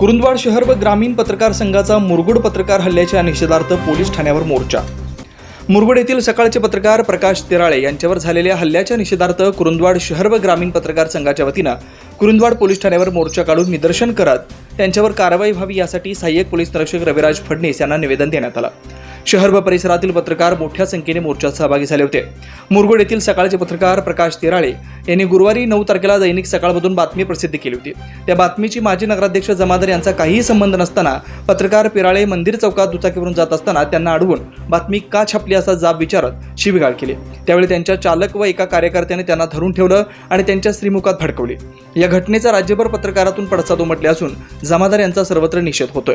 कुरुंदवाड शहर व ग्रामीण पत्रकार संघाचा मुरगुड पत्रकार हल्ल्याच्या निषेधार्थ पोलीस ठाण्यावर मोर्चा. मुरगुड येथील सकाळचे पत्रकार प्रकाश तिराळे यांच्यावर झालेल्या हल्ल्याच्या निषेधार्थ कुरुंदवाड शहर व ग्रामीण पत्रकार संघाच्या वतीनं कुरुंदवाड पोलीस ठाण्यावर मोर्चा काढून निदर्शन करत त्यांच्यावर कारवाई व्हावी यासाठी सहाय्यक पोलीस निरीक्षक रविराज फडणीस यांना निवेदन देण्यात आलं. शहर व परिसरातील पत्रकार मोठ्या संख्येने मोर्चात सहभागी झाले होते. मुरगुड येथील सकाळचे पत्रकार प्रकाश तिराळे यांनी गुरुवारी नऊ तारखेला दैनिक सकाळमधून बातमी प्रसिद्ध केली होती. त्या बातमीची माजी नगराध्यक्ष जमादार यांचा काहीही संबंध नसताना पत्रकार पिराळे मंदिर चौकात दुचाकीवरून जात असताना त्यांना अडवून बातमी का छापली असा जाब विचारत शिवीगाळ केली. त्यावेळी त्यांच्या चालक व एका कार्यकर्त्याने त्यांना धरून ठेवलं आणि त्यांच्या श्रीमुखात भडकवले. या घटनेचा राज्यभर पत्रकारातून पडसाद उमटले असून जमादार यांचा सर्वत्र निषेध होतोय.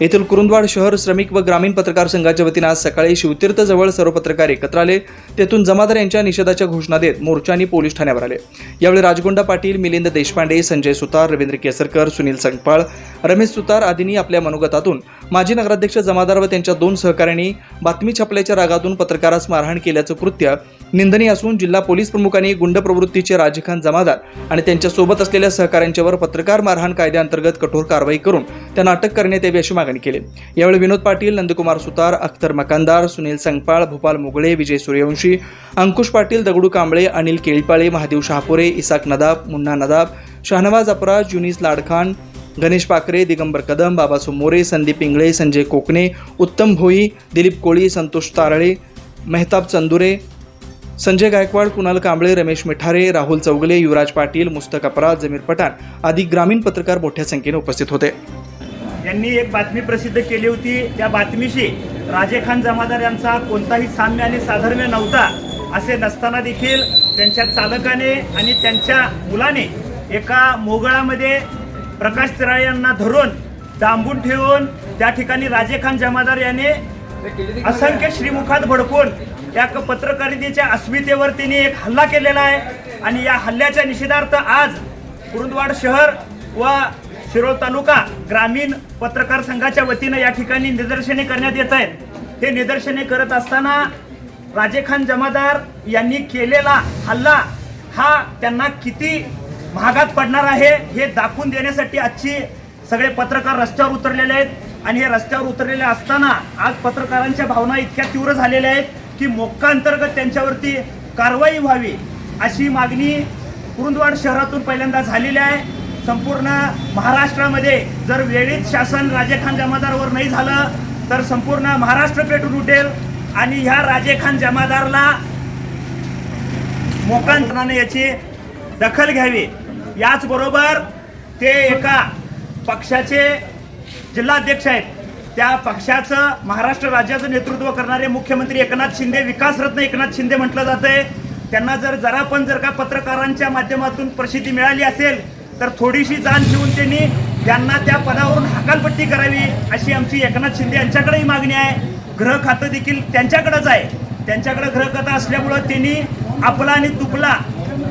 येथील कुरुंदवाड शहर श्रमिक व ग्रामीण पत्रकार संघाच्या वतीनं आज सकाळी शिवतीर्थ जवळ सर्व पत्रकार एकत्र आले. तेथून जमादार यांच्या निषेधाच्या घोषणा देत मोर्चानी पोलीस ठाण्यावर आले. यावेळी राजगोंडा पाटील मिलिंद देशपांडे संजय सुतार रवींद्र केसरकर सुनील संगपाळ रमेश सुतार आदींनी आपल्या मनोगतातून माजी नगराध्यक्ष जमादार व त्यांच्या दोन सहकाऱ्यांनी बातमी छापल्याच्या रागातून पत्रकारास मारहाण केल्याचं कृत्य निंदनीय असून जिल्हा पोलीस प्रमुखांनी गुंड प्रवृत्तीचे राजखान जमादार आणि त्यांच्यासोबत असलेल्या सहकाऱ्यांच्यावर पत्रकार मारहाण कायद्याअंतर्गत कठोर कारवाई करून त्यांना अटक करण्यात यावी अशी मागणी केली. यावेळी विनोद पाटील नंदकुमार सुतार अख्तर मकानदार सुनील संगपाळ भूपाल मुगळे विजय सूर्यवंशी अंकुश पाटील दगडू कांबळे अनिल केळीपाळे महादेव शहापुरे इसाक नदाब मुन्ना नदाब शाहनवाज अपराज युनिस लाडखान गणेश पाकरे दिगंबर कदम बाबा मोरे संदीप इंगळे संजय कोकणे उत्तम भोई दिलीप कोळी संतोष तारळे मेहताब चंदुरे संजय गायकवाड कुणाल कांबळे रमेश मिठारे राहुल चौगले युवराज पाटील मुस्तक अपराध जमीर पठाण आदी ग्रामीण पत्रकार मोठ्या संख्येने उपस्थित होते. यांनी एक बातमी प्रसिद्ध केली होती. त्या बातमीशी राजे खान जमादार यांचा कोणताही साम्य आणि साधर्म्य नव्हता असे नसताना देखील त्यांच्या चालकाने आणि त्यांच्या मुलाने एका मोगळामध्ये प्रकाश तिराळे यांना धरून डांबून ठेवून त्या ठिकाणी राजे खान जमादार याने असंख्य श्रीमुखात भडकून या क- पत्रकारितेच्या अस्मितेवर तिने एक हल्ला केलेला आहे. आणि या हल्ल्याच्या निषेधार्थ आज कुरुंदवाड शहर व शिरोळ तालुका ग्रामीण पत्रकार संघाच्या वतीनं या ठिकाणी निदर्शने करण्यात येत आहेत. हे निदर्शने करत असताना राजे खान जमादार यांनी केलेला हल्ला हा त्यांना किती महागात पडणार आहे हे दाखवून देण्यासाठी आजची सगळे पत्रकार रस्त्यावर उतरलेले आहेत. आणि हे रस्त्यावर उतरलेले असताना आज पत्रकारांच्या भावना इतक्या तीव्र झालेल्या आहेत की मोक्का अंतर्गत त्यांच्यावरती कारवाई व्हावी अशी मागणी कुरुंदवाड शहरातून पहिल्यांदा झालेली आहे. संपूर्ण महाराष्ट्रामध्ये जर वेळीच शासन राजे खान जमादारवर नाही झालं तर संपूर्ण महाराष्ट्र पेटून उठेल. आणि ह्या राजे खान जमादारला मोकांतराने याची दखल घ्यावी. याचबरोबर ते एका पक्षाचे जिल्हाध्यक्ष आहेत. त्या पक्षाचं महाराष्ट्र राज्याचं नेतृत्व करणारे मुख्यमंत्री एकनाथ शिंदे विकासरत्न एकनाथ शिंदे म्हटलं जातंय. त्यांना जर जरा पण जर का पत्रकारांच्या माध्यमातून प्रसिद्धी मिळाली असेल तर थोडीशी जाण घेऊन त्यांनी त्यांना त्या पदावरून हकालपट्टी करावी अशी आमची एकनाथ शिंदे यांच्याकडेही मागणी आहे. ग्रह खातं देखील त्यांच्याकडंच आहे. त्यांच्याकडे ग्रह खातं असल्यामुळं त्यांनी आपला आणि तुपला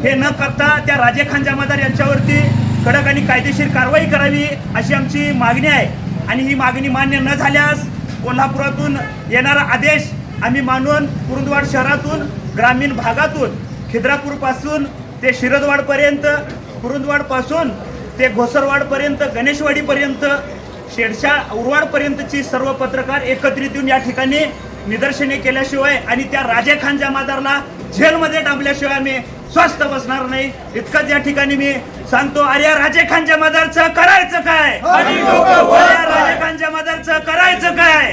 हे न करता त्या राजे खान जमादार यांच्यावरती कडक आणि कायदेशीर कारवाई करावी अशी आमची मागणी आहे. आणि ही मागणी मान्य न झाल्यास कोल्हापुरातून येणारा आदेश आम्ही मानून कुरुंदवाड शहरातून ग्रामीण भागातून खिद्रापूरपासून ते शिरदवाडपर्यंत कुरुंदवाडपासून ते घोसरवाडपर्यंत गणेशवाडीपर्यंत शेडशा उरवाडपर्यंतची सर्व पत्रकार एकत्रित येऊन या ठिकाणी निदर्शने केल्याशिवाय आणि त्या राजे खान जमादारला जेलमध्ये डांबल्याशिवाय मी स्वस्थ बसणार नाही. इतकंच या ठिकाणी मी सांगतो अरे राजे खानच्या मदारचं करायचं काय? राजे खानच्या मदारचं करायचं काय?